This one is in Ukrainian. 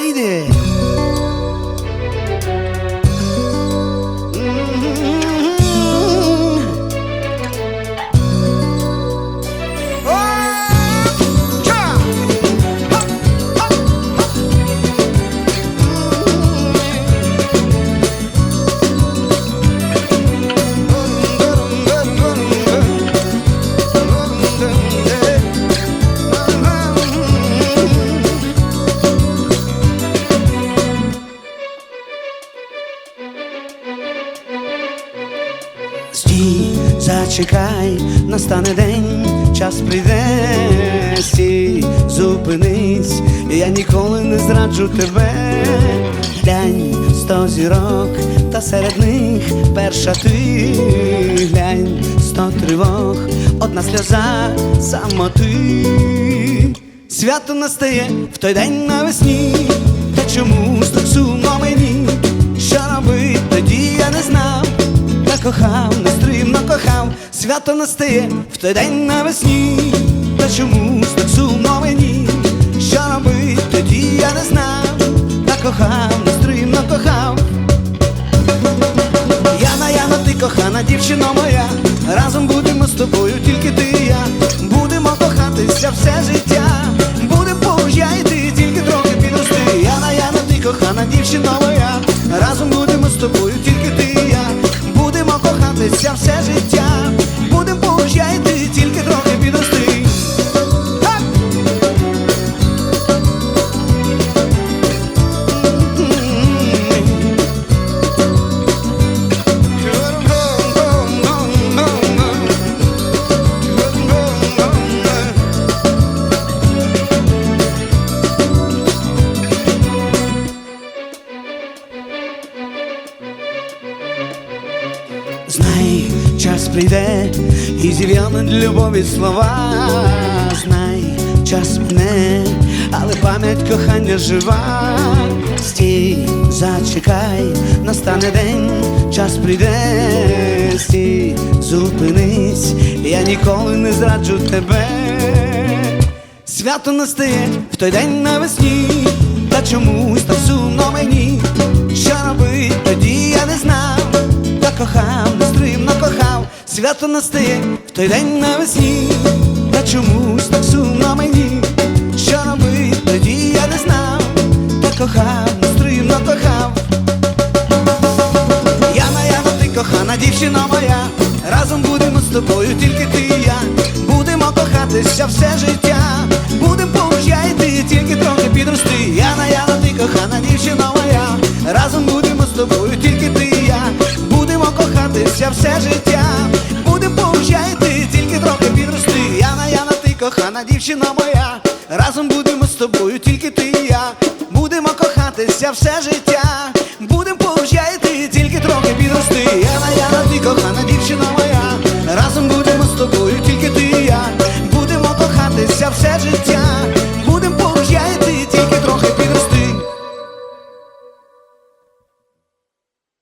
aire. Стій, зачекай, настане день, час прийде, стій, зупинись, я ніколи не зраджу тебе. Глянь, сто зірок, та серед них перша ти. Глянь, сто тривог, одна сльоза, самоти. Свято настає в той день навесні, та чомусь так сумно мені, що робить тоді я не знав. Та кохав, свято настає в той день навесні, та чомусь так сумно мені, що робить тоді я не знав, та кохав, нестримно кохав. Яна, Яна, ти кохана дівчино моя, разом будемо з тобою, тільки ти і я, будемо кохатися все життя, будемо поруч я і ти, тільки трохи підрости. Яна, Яна, ти кохана дівчино моя, разом будемо з тобою, тільки ти і я, будемо кохатися все життя, Знай, час прийде і зів'януть любові слова. Знай, час пне, але пам'ять кохання жива. Стій, зачекай, настане день, час прийде, стій, зупинись, я ніколи не зраджу тебе. Свято настає в той день навесні, та чомусь так сумно мені, що свято настає в той день навесні, та чомусь так сумно мені, що робить тоді я не знав, та кохав, нестримно кохав. Яна, Яна, ти кохана дівчина моя, разом будемо з тобою, тільки ти і я, будемо кохатися все життя, будемо поруч я і ти, тільки трохи підрости. Яна, Яна, ти кохана дівчина моя, разом будемо з тобою, тільки ти і я, будемо кохатися все життя, кохана дівчина моя, разом будемо з тобою, тільки ти і я, будемо кохатися все життя,